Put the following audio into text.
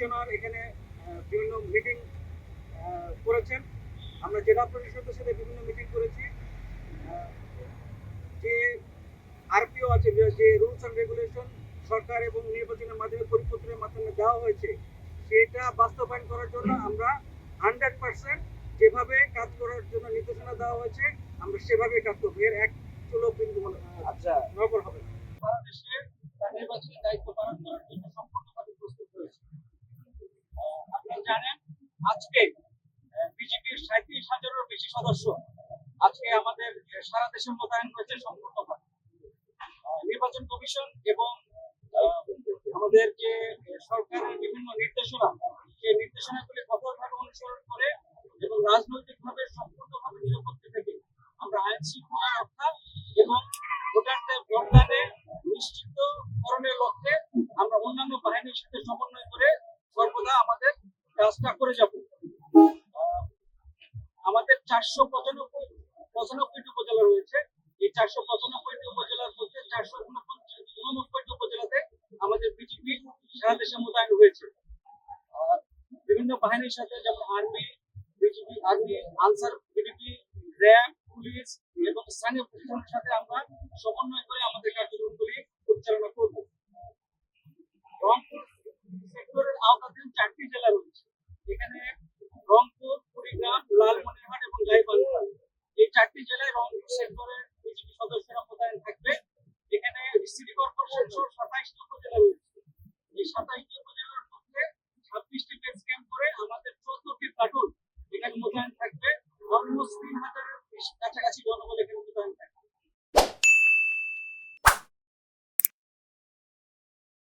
Commissioner এখানে বিভিন্ন meeting করেছেন। আমরা জেলা পরিষদের সাথে বিভিন্ন মিটিং করেছি। যে আরপিও আছে যে- রুলস অ্যান্ড রেগুলেশন সরকার এবং নির্বাচনের মাধ্যমে পরিপত্রের মাধ্যমে দেওয়া হয়েছে সেটা বাস্তবায়ন করার জন্য আমরা হান্ড্রেড পার্সেন্ট যেভাবে কাজ করার জন্য নির্দেশনা দেওয়া হয়েছে আমরা সেভাবে কাজ করব। এর এক চুলো বিন্দু আচ্ছা। নগর হবে না। সারা দেশে তার নির্বাচনী দায়িত্ব পালন করার জন্য সম্পূর্ণভাবে প্রস্তুত রয়েছে আহ, আপনারা জানেন আজকে বিজেপির সাঁত্রিশ হাজারেরও বেশি সদস্য। আজকে আমাদের সারা দেশে মোতায়েন হয়েছে সম্পূর্ণভাবে নির্বাচন কমিশন এবং আমাদের যে সরকারের বিভিন্ন নির্দেশনা, সেই নির্দেশনাগুলি কঠোরভাবে অনুসরণ করে এবং রাজনৈতিকভাবে সম্পূর্ণভাবে নিরপেক্ষ থেকে আমরা আইন শৃঙ্খলা রক্ষা এবং ভোটারদের ভোটদানে নিশ্চিতকরণের লক্ষ্যে আমরা অন্যান্য বাহিনীর সাথে সমন্বয় করে সর্বদা আমাদের কাজটা করে যাব। চারশো পঁচানব্বই, পঁচানব্বইটি উপজেলা রয়েছে। এই চারশো পঁচানব্বইটি উপজেলার মধ্যে চারশো উননব্বইটি উপজেলাতে আমাদের বিজেপি সারা দেশে মোতায়েন হয়েছে বিভিন্ন বাহিনীর সাথে যেমন army BJP army Ansar BDP RAB police এবং স্থানীয় প্রশাসনের সাথে আমরা সমন্বয় করে আমাদের কার্যক্রমগুলি পরিচালনা করব। রংপুর সেক্টরের আওতাধীন চারটি জেলা রয়েছে। এখানে সাতাশটি উপজেলার মানে মধ্যে ছাব্বিশটি বেস ক্যাম্প করে আমাদের চোদ্দটি প্লাটুন এখানে মোতায়েন থাকবে। অলমোস্ট তিন হাজারের কাছাকাছি জনবল এখানে